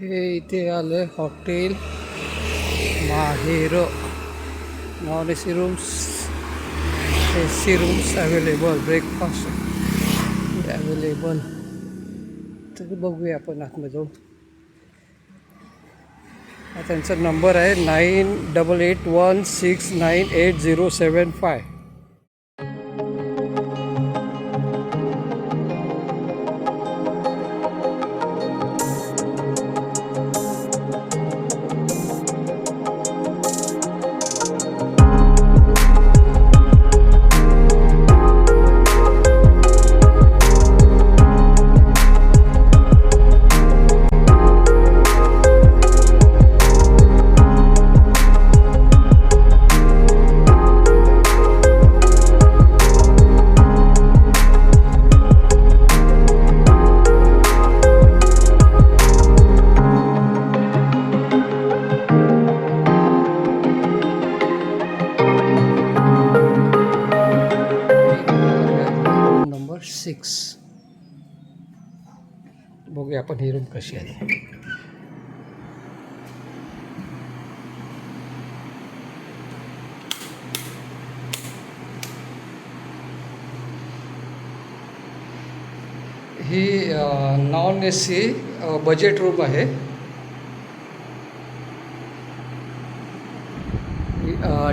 हे इथे आलं hotel Maher. Non A C rooms A C rooms available breakfast available तर बघूया आपण आतमध्ये जाऊ हा त्यांचा नंबर आहे nine double eight one six nine eight zero seven five बघूया आपण ही रूम कशी आहे. ही non A C budget room आहे.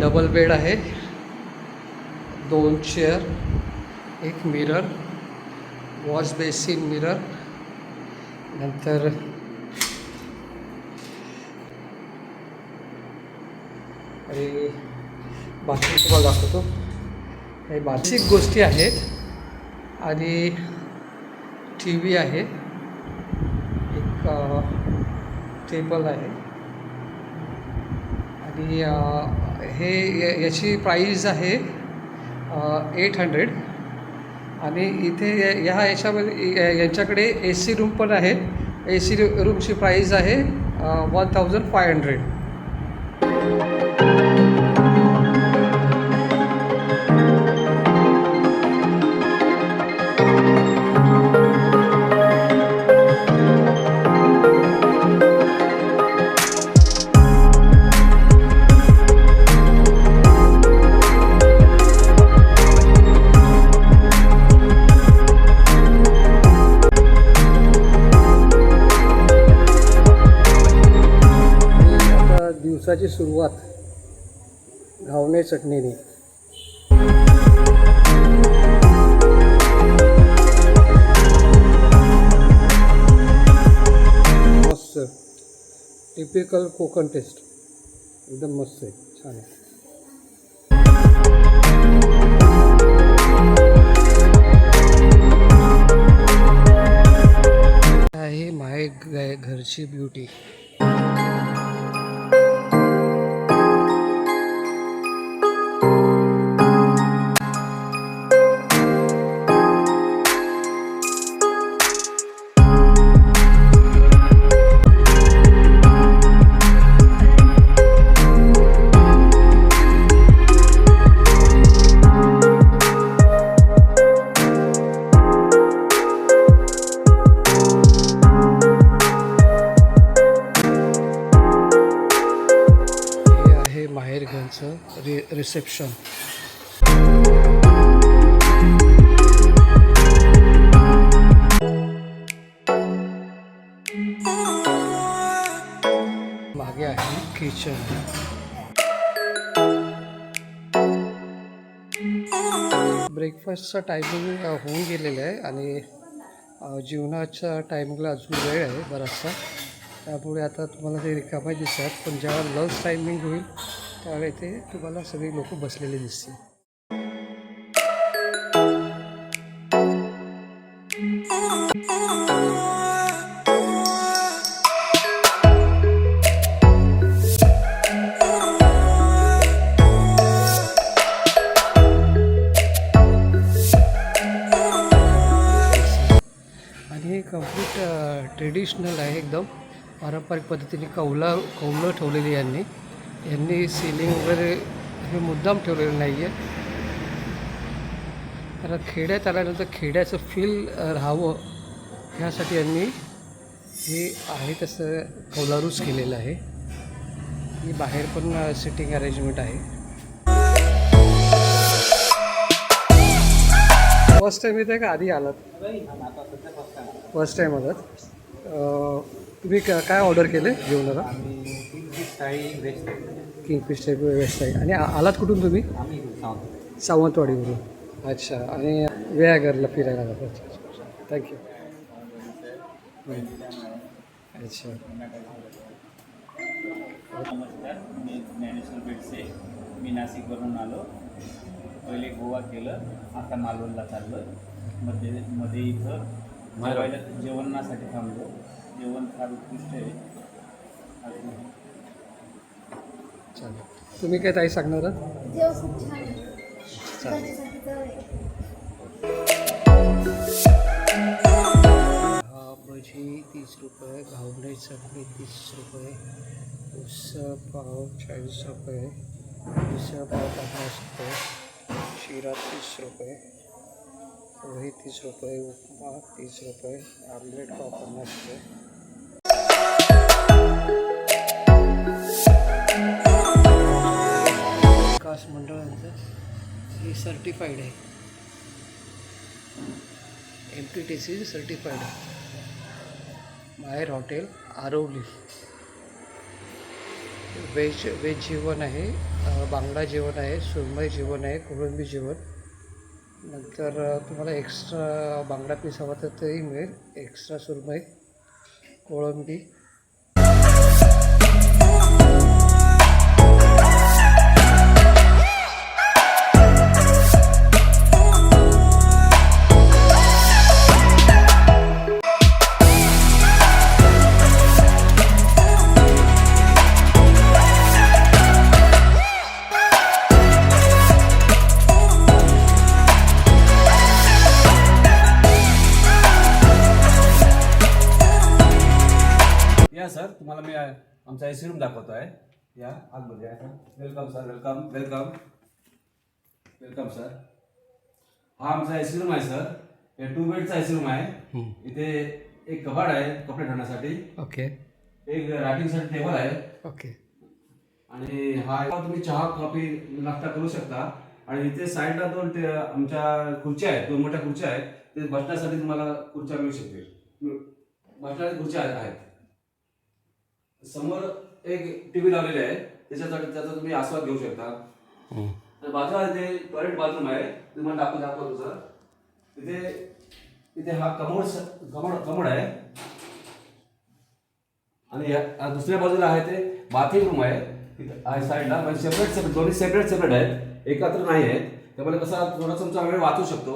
डबल बेड आहे. दोन चेअर एक मिरर वॉश बेसिन मिरर नंतर आणि बाकी तुम्हाला दाखवतो. हे बासिक गोष्टी आहेत आणि टी व्ही आहे. एक टेबल आहे. आणि हे याची प्राईज आहे एट हंड्रेड आणि इथे या- ह्या याच्यामध्ये यांच्याकडे ए सी रूम पण आहेत. ए सी रूमची प्राईज आहे वन थाउजंड फाय हंड्रेड सुरुवात घावणे चटणीने. मस्त. टिपिकल कोकण टेस्ट एकदम मस्त आहे. छान आहे. आहे माय घरची ब्युटी रिसेप्शन मागे आहे किचन ब्रेकफास्टचा टायमिंग होऊन गेलेला आहे आणि जेवणाच्या टायमिंगला अजून वेळ आहे बराचसा. त्यामुळे आता तुम्हाला ते रिकामे दिसतात पण जेव्हा लंच टायमिंग होईल त्यावेळी ते तुम्हाला सगळी लोक बसलेले दिसतील. आणि हे कंप्लीट ट्रेडिशनल uh, आहे एकदम. पारंपरिक पद्धतीने कौला कौलं ठेवलेली यांनी. यांनी सिलिंग वगैरे हे मुद्दाम ठेवलेलं नाही आहे कारण खेड्यात आल्यानंतर खेड्याचं फील राहावं ह्यासाठी यांनी हे आहे तसं कौलारूच केलेलं आहे. ही बाहेर पण सिटिंग अरेंजमेंट आहे. फर्स्ट टाईम येते का? आधी आलात? फर्स्ट टाईम आलात. तुम्ही का- काय ऑर्डर केलं जेवणाला? थाळी व्हेज किंगफिश टाईप आहे. आणि आलात कुठून तुम्ही? आम्ही सावंतवाडीवरून. अच्छा. आणि वेळाघरला फिरायला जातात. थँक्यू अच्छा. नमस्कार मी ज्ञानेश्वर बेडसे मी नाशिकवरून आलो. पहिले गोवा केलं. आता मालवणला चाललो मध्ये मध्ये इथं जेवायला जेवणासाठी थांबलो. जेवण फार उत्कृष्ट आहे. चालेल. तुम्ही काय ताई सांगणार आहात? जेव खूप छान आहे. चालेल. घरच्यासाठी जवळ आहे. हा भजी तीस रुपये घावणे चटणी तीस रुपये उसळ पाव चाळीस रुपये मिसळ पाव पन्नास रुपये शिरा तीस रुपये पोहे तीस रुपये उपमा तीस रुपये आमलेट पाव पन्नास रुपये. विकास मंडळांचं हे सर्टिफाईड आहे. M T T C certified आहे. Maher hotel Aravali. Veg veg जेवण आहे बांगडा जेवण आहे सुरमई जेवण आहे कोळंबी जेवण. नंतर तुम्हाला एक्स्ट्रा बांगडा पीस हवा तर तेही मिळेल. एक्स्ट्रा सुरमई कोळंबी. एसी रूम दाखवतो आहे या आतमध्ये आहे sir welcome sir welcome welcome welcome sir हा आमचा एसी रूम आहे सर हे टू बेडचा एसी रूम आहे. इथे एक कबाड आहे कपडे ठेवण्यासाठी. ओके. एक रायटिंगसाठी टेबल आहे. ओके. आणि हा तुम्ही चहा कॉफी नाश्ता करू शकता. आणि इथे साईडला दोन ते आमच्या खुर्च्या आहेत दोन मोठ्या खुर्च्या आहेत. ते बसण्यासाठी तुम्हाला खुर्च्या मिळू शकतील. बसण्यासाठी खुर्च्या आहेत. समोर एक टीव्ही लावलेली आहे. त्याच्यासाठी त्याचा तुम्ही आस्वाद घेऊ शकता. आणि बाजूला इथे टॉयलेट बाथरूम आहे ते तुम्हाला दाखवू दाखवतो सर इथे इथे हा कमोड कमोड कमोड आहे. आणि दुसऱ्या बाजूला आहे ते बाथिंग रूम आहे तिथे साईडला म्हणजे सेपरेट सेपरेट दोन्ही सेपरेट सेपरेट आहेत. एकत्र नाही आहेत. त्यामुळे कसा थोडासा तुमचा वेळ वाचू शकतो.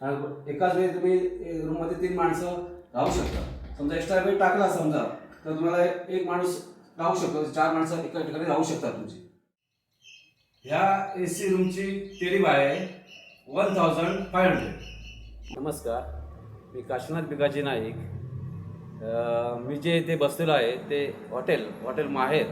आणि एकाच वेळी तुम्ही रूममध्ये तीन माणसं राहू शकता. समजा एक्स्ट्रा वेळ टाकला समजा. तर तुम्हाला एक माणूस राहू शकतो चार माणसं एका ठिकाणी राहू शकतात तुमची. ह्या ए सी रूमची तेरी आहे वन थाउजंड फाय हंड्रेड नमस्कार मी काशीनाथ बिगाजी नाईक. मी जे इथे बसलेलो आहे ते हॉटेल हॉटेल माहेर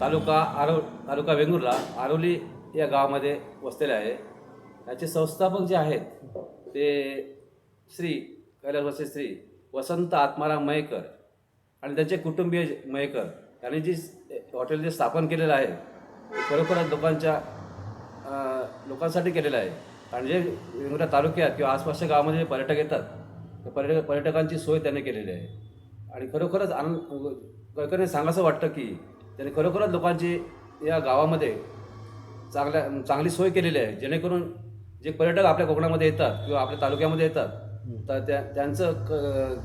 तालुका आरव तालुका वेंगुर्ला आरोली या गावामध्ये वसलेले आहे. याचे संस्थापक जे आहेत ते श्री कैलासवासी श्री वसंत आत्माराम मयेकर. आणि त्यांचे कुटुंबीय मयेकर यांनी जी हॉटेल जे स्थापन केलेलं आहे ते खरोखरच लोकांच्या लोकांसाठी केलेलं आहे. आणि जे वेगवेगळ्या तालुक्यात किंवा आसपासच्या गावामध्ये जे पर्यटक येतात त्या पर्यटक पर्यटकांची सोय त्यांनी केलेली आहे. आणि खरोखरच आनंद कळकळीने सांगायचं वाटतं की त्यांनी खरोखरच लोकांची या गावामध्ये चांगल्या चांगली सोय केलेली आहे. जेणेकरून जे पर्यटक आपल्या कोकणामध्ये येतात किंवा आपल्या तालुक्यामध्ये येतात तर त्या त्यांचं क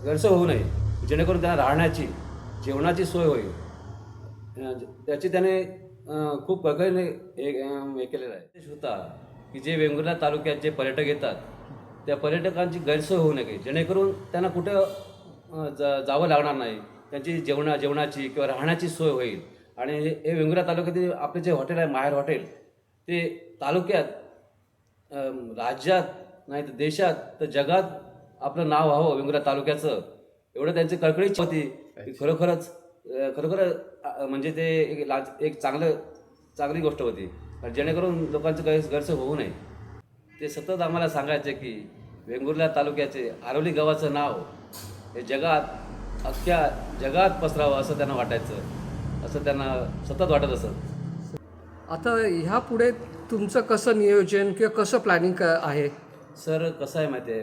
गैरसोय होऊ नये. जेणेकरून त्यांना राहण्याची जेवणाची सोय होईल. त्याची त्याने खूप कळकळीने हे हे केलेलं आहे. उद्देश होता की जे वेंगुर्ला तालुक्यात जे पर्यटक येतात त्या पर्यटकांची गैरसोय होऊ नये. जेणेकरून त्यांना कुठं जा जावं लागणार नाही. त्यांची जेवणा जेवणाची किंवा राहण्याची सोय होईल. आणि हे हे वेंगुर्ला तालुक्यातील आपले जे हॉटेल आहे माहेर हॉटेल ते तालुक्यात राज्यात नाही तर देशात तर जगात आपलं नाव व्हावं वेंगुर्ला तालुक्याचं. एवढं त्यांची कळकळीच होती. की खरोखरच खरोखर म्हणजे ते एक लाज एक चांगलं चांगली गोष्ट होती. जेणेकरून लोकांचं गैर गैरसोय होऊ नये. ते सतत आम्हाला सांगायचे की वेंगुर्ला तालुक्याचे आरोली गावाचं नाव हे जगात अख्ख्या जगात पसरावं असं त्यांना वाटायचं. असं त्यांना सतत वाटत असत. आता ह्या पुढे तुमचं कसं नियोजन किंवा कसं प्लॅनिंग आहे? सर कसं आहे माहिती आहे?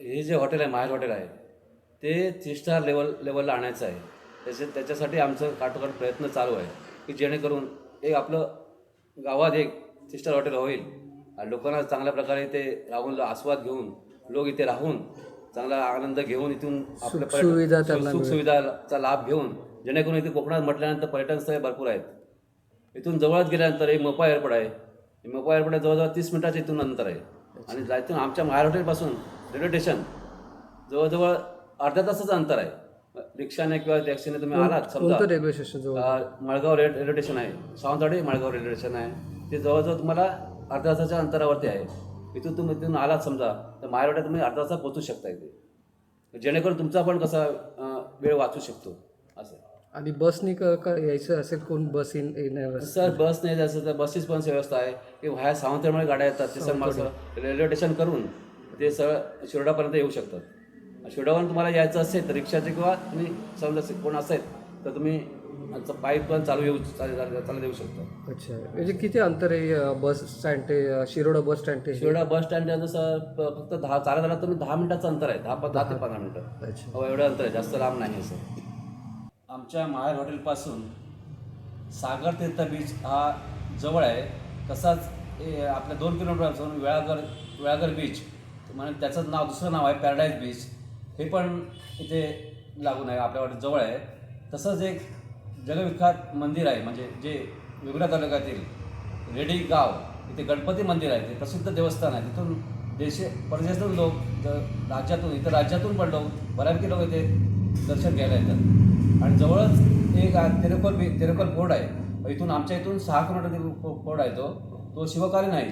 हे जे हॉटेल आहे माहेर हॉटेल आहे ते थ्री स्टार लेवल लेवलला आणायचं आहे. त्याच्या त्याच्यासाठी आमचं काटोकाट प्रयत्न चालू आहे की जेणेकरून एक आपलं गावात एक थ्री स्टार हॉटेल होईल. आणि लोकांना चांगल्या प्रकारे इथे राहून आस्वाद घेऊन लोक इथे राहून चांगला आनंद घेऊन इथून आपल्या पर्यटन- सुख- सुखसुविधाचा लाभ घेऊन जेणेकरून इथे कोकणात म्हटल्यानंतर पर्यटन स्थळे भरपूर आहेत. इथून जवळच गेल्यानंतर एक मोपा एअरपोर्ट आहे. हे मोपा एअरपोर्ट आहे जवळजवळ तीस मिनिटाच्या इथून अंतर आहे. आणि इथून आमच्या महार हॉटेलपासून रेल्वे स्टेशन जवळजवळ अर्ध्या तासाचं अंतर आहे. रिक्षाने किंवा टॅक्सीने तुम्ही आलात समजा. कोणतं रेल्वे स्टेशन जवळ? अ, मळगाव रे रेल्वे स्टेशन आहे. सावंतवाडी मळगाव रेल्वे स्टेशन आहे. ते जवळजवळ तुम्हाला अर्ध्या तासाच्या अंतरावरती आहे. इथून तुम्ही इथून आलात समजा तर मायवाड्यात तुम्ही अर्धा तासात पोहोचू शकता इथे. जेणेकरून तुमचा पण कसा अ, वेळ वाचू शकतो असं. आणि बसनी क- क- यायचं असेल कोण बस इन येणार असेल? सर बस नाही जायचं तर बसचीच पण व्यवस्था आहे. की व्हाया सावंतवाडीमुळे गाड्या येतात. ते सर मला रेल्वे स्टेशन करून ते सरळ शिरोडापर्यंत येऊ शकतात. शिरोडावरून तुम्हाला यायचं असेल तर रिक्षाचे किंवा तुम्ही समजा कोण असेल तर तुम्ही आमचं पाईप पण चालू येऊ चालू चालू देऊ शकता. अच्छा. म्हणजे किती अंतर आहे बस स्टँड ते शिरोडा बस स्टँड ते? शिरोडा बस स्टँड सर प- फक्त दहा चालत आला तुम्ही दहा मिनिटाचं अंतर आहे. दहा दहा ते पंधरा मिनिटं. अच्छा. हो एवढं अंतर आहे. जास्त लांब नाही आहे सर. आमच्या महार हॉटेलपासून सागर तीर्थ बीच हा जवळ आहे. तसाच आपल्या दोन किलोमीटरपासून वेळागर वेळागर बीच म्हणजे त्याचं नाव दुसरं नाव आहे पॅराडाईज बीच हे पण इथे लागून आहे आपल्या जवळ आहे. तसंच एक जगविख्यात मंदिर आहे म्हणजे जे वेगळ्या तालुक्यातील रेडी गाव इथे गणपती मंदिर आहे ते प्रसिद्ध देवस्थान आहे. तिथून देशे परदेशातून लोक राज्यातून इतर राज्यातून पण लोक बऱ्यापैकी लोक इथे दर्शन घ्यायला येतात. आणि जवळच एक आ- तिरुपल बी तिरुपल फोर्ट आहे. इथून आमच्या इथून सहा किलोमीटर फोर्ट आहे तो. तो शिवकालीन आहे.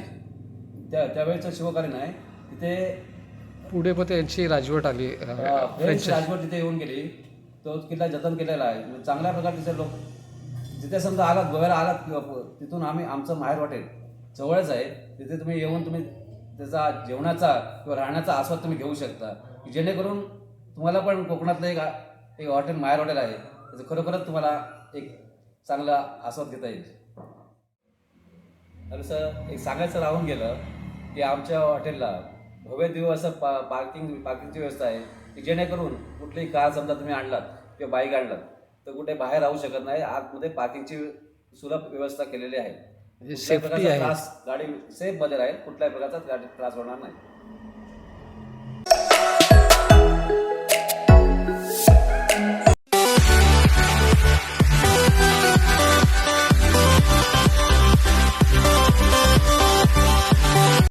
त्या त्यावेळेचा शिवकालीन आहे. तिथे पुढे पण त्यांची राजवट आली फ्रेंच राजवट तिथे येऊन गेली तो किल्ला जतन केलेला आहे. म्हणजे चांगल्या प्रकारे तिथे लोक जिथे समजा आलात गोव्याला आलात तिथून आम्ही आमचं माहेर हॉटेल जवळच आहे तिथे तुम्ही येऊन तुम्ही त्याचा जेवणाचा किंवा राहण्याचा आस्वाद तुम्ही घेऊ शकता. जेणेकरून तुम्हाला पण कोकणातलं एक एक हॉटेल माहेर हॉटेल आहे. त्याचं खरोखरच तुम्हाला एक चांगला आस्वाद घेता येईल. तर सर एक सांगायचं राहून गेलं की आमच्या हॉटेलला भव्य दिवस असं पा पार्किंग पार्किंगची व्यवस्था आहे की जेणेकरून कुठलीही कार समजा तुम्ही आणलात किंवा बाईक आणलात तर कुठे बाहेर राहू शकत नाही. आतमध्ये पार्किंगची सुलभ व्यवस्था केलेली आहे. safety प्रकारचा आहे. त्रास गाडी सेफमध्ये राहील कुठल्याही प्रकारचा गाडी त्रास होणार नाही.